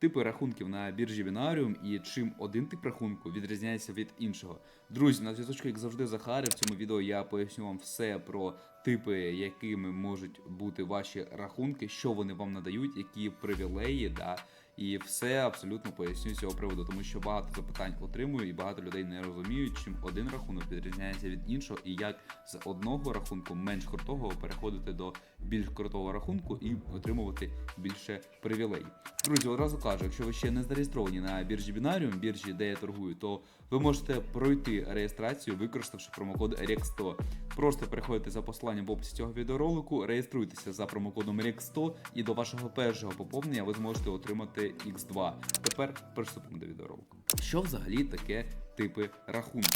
Типи рахунків на біржі Binarium і чим один тип рахунку відрізняється від іншого. Друзі, на зв'язочку, як завжди, Захари. В цьому відео я поясню вам все про типи, якими можуть бути ваші рахунки, що вони вам надають, які привілеї, да, і все абсолютно поясню з цього приводу, тому що багато запитань отримую, і багато людей не розуміють, чим один рахунок відрізняється від іншого, і як з одного рахунку менш крутого переходити до більш крутого рахунку і отримувати більше привілей. Друзі, одразу кажу, якщо ви ще не зареєстровані на біржі Binarium, біржі, де я торгую, то ви можете пройти реєстрацію, використавши промокод REX100. Просто переходите за посиланням в описі цього відеоролику, реєструйтеся за промокодом REX100 і до вашого першого поповнення ви зможете отримати X2. Тепер приступимо до відеоролику. Що взагалі таке типи рахунку?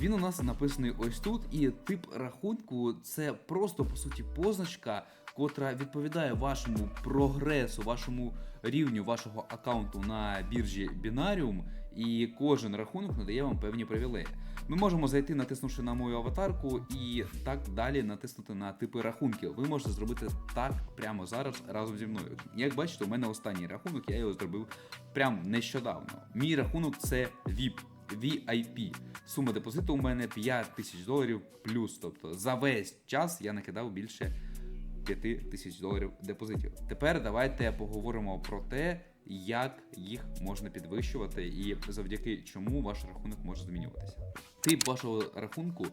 Він у нас написаний ось тут, і тип рахунку це просто по суті позначка, котра відповідає вашому прогресу, вашому рівню вашого аккаунту на біржі Binarium, і кожен рахунок надає вам певні привілеї. Ми можемо зайти, натиснувши на мою аватарку, і так далі натиснути на типи рахунків. Ви можете зробити так прямо зараз разом зі мною. Як бачите, у мене останній рахунок, я його зробив прямо нещодавно. Мій рахунок це VIP. VIP. Сума депозиту у мене 5 тисяч доларів плюс. Тобто за весь час я накидав більше 5 тисяч доларів депозитів. Тепер давайте поговоримо про те, як їх можна підвищувати, і завдяки чому ваш рахунок може змінюватися. Тип вашого рахунку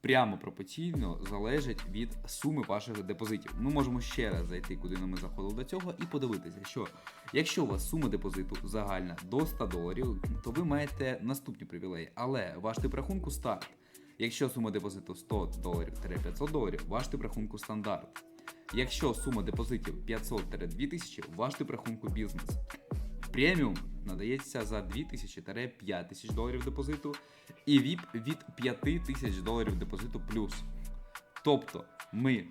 прямо пропорційно залежить від суми ваших депозитів. Ми можемо ще раз зайти, куди ми заходили до цього, і подивитися, що якщо у вас сума депозиту загальна до 100 доларів, то ви маєте наступні привілеї. Але ваш тип рахунку старт. Якщо сума депозиту 100 доларів 500 доларів, ваш тип рахунку стандарт. Якщо сума депозитів 500-2000, ваш тип рахунку бізнес. Преміум надається за 2000-5000 тисяч доларів депозиту, і VIP від 5000 доларів депозиту плюс. Тобто ми,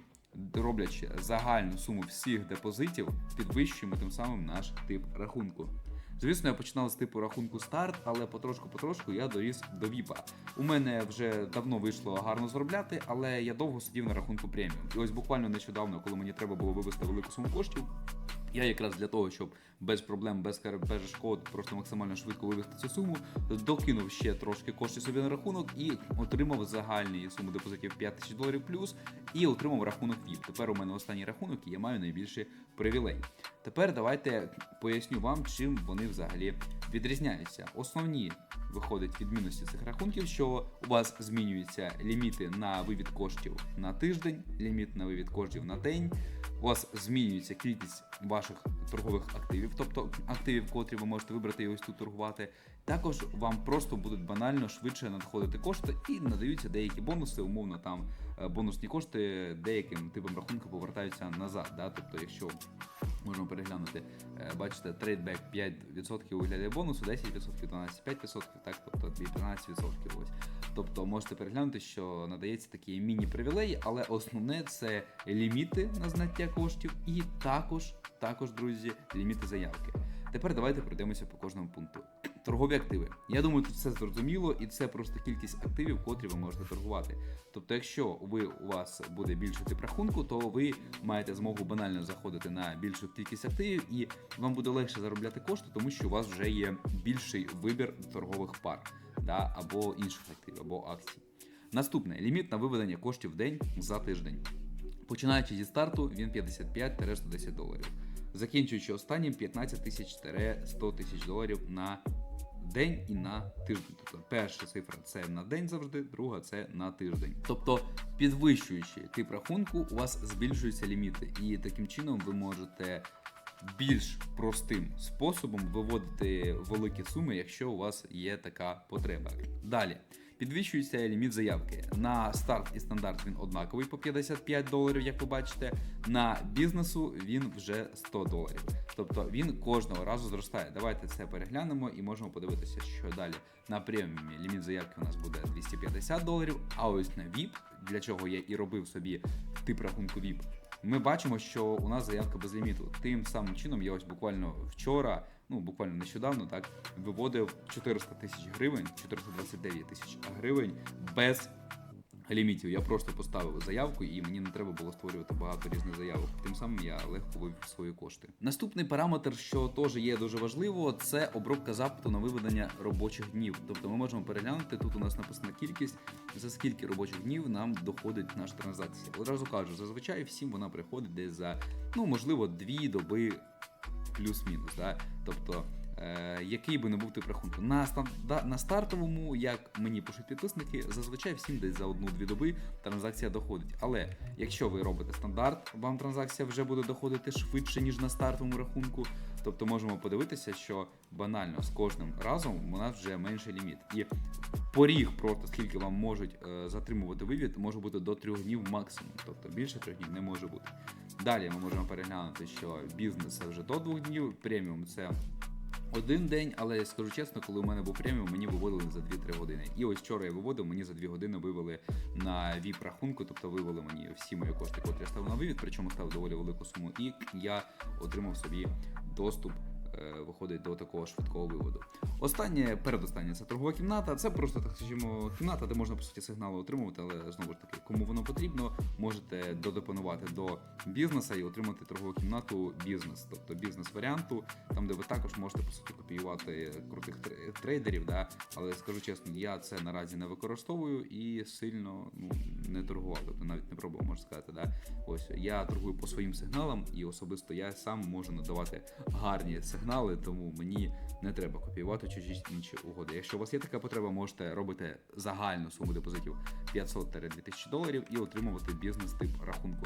роблячи загальну суму всіх депозитів, підвищуємо тим самим наш тип рахунку. Звісно, я починав з типу рахунку старт, але потрошку-потрошку я доріс до віпа. У мене вже давно вийшло гарно заробляти, але я довго сидів на рахунку преміум. І ось буквально нещодавно, коли мені треба було вивести велику суму коштів, я якраз для того, щоб без проблем, без перешкод, просто максимально швидко вивести цю суму, докинув ще трошки коштів собі на рахунок і отримав загальні суму депозитів 5 тисяч доларів плюс і отримав рахунок VIP. Тепер у мене останній рахунок і я маю найбільший привілей. Тепер давайте поясню вам, чим вони взагалі відрізняються. Основні виходить відмінності цих рахунків, що у вас змінюються ліміти на вивід коштів на тиждень, ліміт на вивід коштів на день. У вас змінюється кількість ваших торгових активів, тобто активів, котрі ви можете вибрати і ось тут торгувати. Також вам просто будуть банально швидше надходити кошти і надаються деякі бонуси, умовно там е, бонусні кошти деяким типом рахунку повертаються назад. Да? Тобто, якщо можемо переглянути, е, бачите, трейдбек 5% у вигляді бонусу, 10%, 12,5%, так, тобто 13%. Ось. Тобто можете переглянути, що надається такі міні-привілеї, але основне це ліміти на знаття коштів і також, також, друзі, ліміти заявки. Тепер давайте пройдемося по кожному пункту. Торгові активи. Я думаю, тут все зрозуміло, і це просто кількість активів, котрі ви можете торгувати. Тобто, якщо ви у вас буде більший тип рахунку, то ви маєте змогу банально заходити на більшу кількість активів, і вам буде легше заробляти кошти, тому що у вас вже є більший вибір торгових пар да, або інших активів, або акцій. Наступне ліміт на виведення коштів в день за тиждень. Починаючи зі старту, він 55-110 доларів. Закінчуючи останнім 15 тисяч 100 тисяч доларів на день і на тиждень. Тобто перша цифра це на день завжди, друга це на тиждень. Тобто, підвищуючи тип рахунку, у вас збільшуються ліміти, і таким чином ви можете більш простим способом виводити великі суми, якщо у вас є така потреба. Далі. Підвищується ліміт заявки. На старт і стандарт він однаковий по 55 доларів, як ви бачите. На бізнесу він вже 100 доларів. Тобто він кожного разу зростає. Давайте це переглянемо і можемо подивитися, що далі. На преміумі ліміт заявки у нас буде 250 доларів, а ось на VIP, для чого я і робив собі тип рахунку VIP, ми бачимо, що у нас заявка без ліміту. Тим самим чином, я ось буквально вчора, ну буквально нещодавно, так виводив 400 тисяч гривень, 429 тисяч гривень без лімітів. Я просто поставив заявку, і мені не треба було створювати багато різних заявок. Тим самим я легко вивів свої кошти. Наступний параметр, що теж є дуже важливо, це обробка запиту на виведення робочих днів. Тобто ми можемо переглянути. Тут у нас написана кількість, за скільки робочих днів нам доходить наша транзакція. Одразу кажу, зазвичай всім вона приходить десь за ну можливо дві доби плюс-мінус. Да? Тобто, який би не був тип рахунку. На, на стартовому, як мені пишуть підписники, зазвичай всім десь за одну-дві доби транзакція доходить. Але якщо ви робите стандарт, вам транзакція вже буде доходити швидше, ніж на стартовому рахунку. Тобто можемо подивитися, що банально з кожним разом у нас вже менший ліміт. І поріг просто скільки вам можуть е, затримувати вивід, може бути до трьох днів максимум. Тобто більше трьох днів не може бути. Далі ми можемо переглянути, що бізнес це вже до двох днів, преміум це один день, але скажу чесно, коли у мене був преміум, мені виводили за 2-3 години. І ось вчора я виводив, мені за 2 години вивели на віп рахунку, тобто вивели мені всі мої кошти, котрі я ставив на вивід, причому став доволі велику суму, і я отримав собі доступ. Е, Виходить до такого швидкого виводу. Останнє, передостаннє це торгова кімната. Це просто так скажімо кімната, де можна по суті сигнали отримувати, але знову ж таки, кому воно потрібно, можете додопанувати до бізнеса і отримати торгову кімнату бізнес, тобто бізнес варіанту, там де ви також можете по суті копіювати крутих трейдерів. Да? Але скажу чесно, я це наразі не використовую і сильно ну не торгував, тобто навіть не пробував, можна сказати. Да? Ось я торгую по своїм сигналам, і особисто я сам можу надавати гарні сигнали, тому мені не треба копіювати чужі інші угоди. Якщо у вас є така потреба, можете робити загальну суму депозитів 500-2000 доларів і отримувати бізнес-тип рахунку.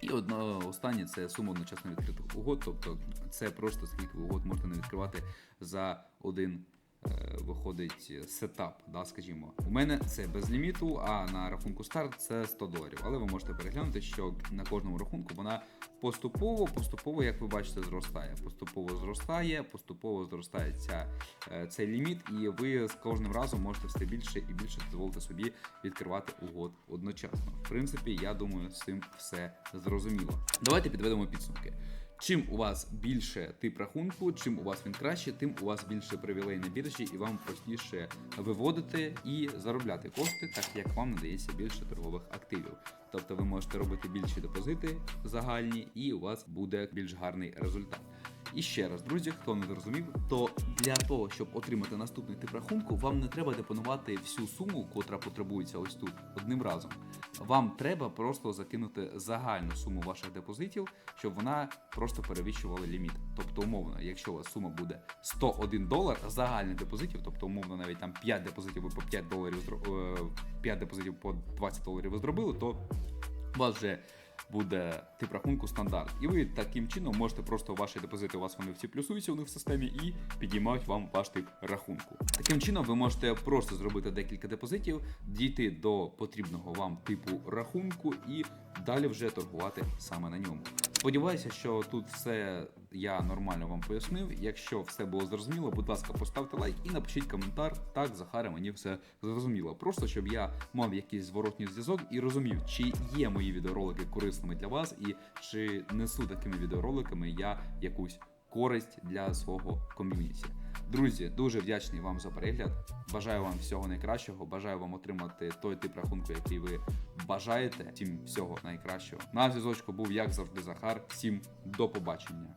І одно останнє це сума одночасно відкритих угод, тобто це просто скільки угод можна не відкривати за один. Е, Виходить сетап, да, скажімо. У мене це без ліміту, а на рахунку старт це 100 доларів. Але ви можете переглянути, що на кожному рахунку вона поступово, поступово, як ви бачите, зростає. Поступово зростає, поступово зростає ця, е, цей ліміт, і ви з кожним разом можете все більше і більше дозволити собі відкривати угод одночасно. В принципі, я думаю, з цим все зрозуміло. Давайте підведемо підсумки. Чим у вас більше тип рахунку, чим у вас він краще, тим у вас більше привілей на біржі, і вам простіше виводити і заробляти кошти, так як вам надається більше торгових активів. Тобто ви можете робити більші депозити загальні, і у вас буде більш гарний результат. І ще раз, друзі, хто не зрозумів, то для того, щоб отримати наступний тип рахунку, вам не треба депонувати всю суму, котра потребується ось тут одним разом. Вам треба просто закинути загальну суму ваших депозитів, щоб вона просто перевищувала ліміт. Тобто, умовно, якщо у вас сума буде 101 долар загальних депозитів, тобто умовно навіть там 5 депозитів ви по 5 доларів зро- е, 5 депозитів по 20 доларів ви зробили, то у вас вже буде тип рахунку стандарт. І ви таким чином можете просто ваші депозити, у вас вони всі плюсуються у них в системі і підіймають вам ваш тип рахунку. Таким чином, ви можете просто зробити декілька депозитів, дійти до потрібного вам типу рахунку і далі вже торгувати саме на ньому. Сподіваюся, що тут все я нормально вам пояснив. Якщо все було зрозуміло, будь ласка, поставте лайк і напишіть коментар. Так, Захаре, мені все зрозуміло. Просто щоб я мав якийсь зворотній зв'язок і розумів, чи є мої відеоролики корисними для вас, і чи несу такими відеороликами я якусь користь для свого ком'юніті. Друзі, дуже вдячний вам за перегляд. Бажаю вам всього найкращого. Бажаю вам отримати той тип рахунку, який ви бажаєте. Всім всього найкращого. На зв'язочку був як завжди Захар. Всім до побачення.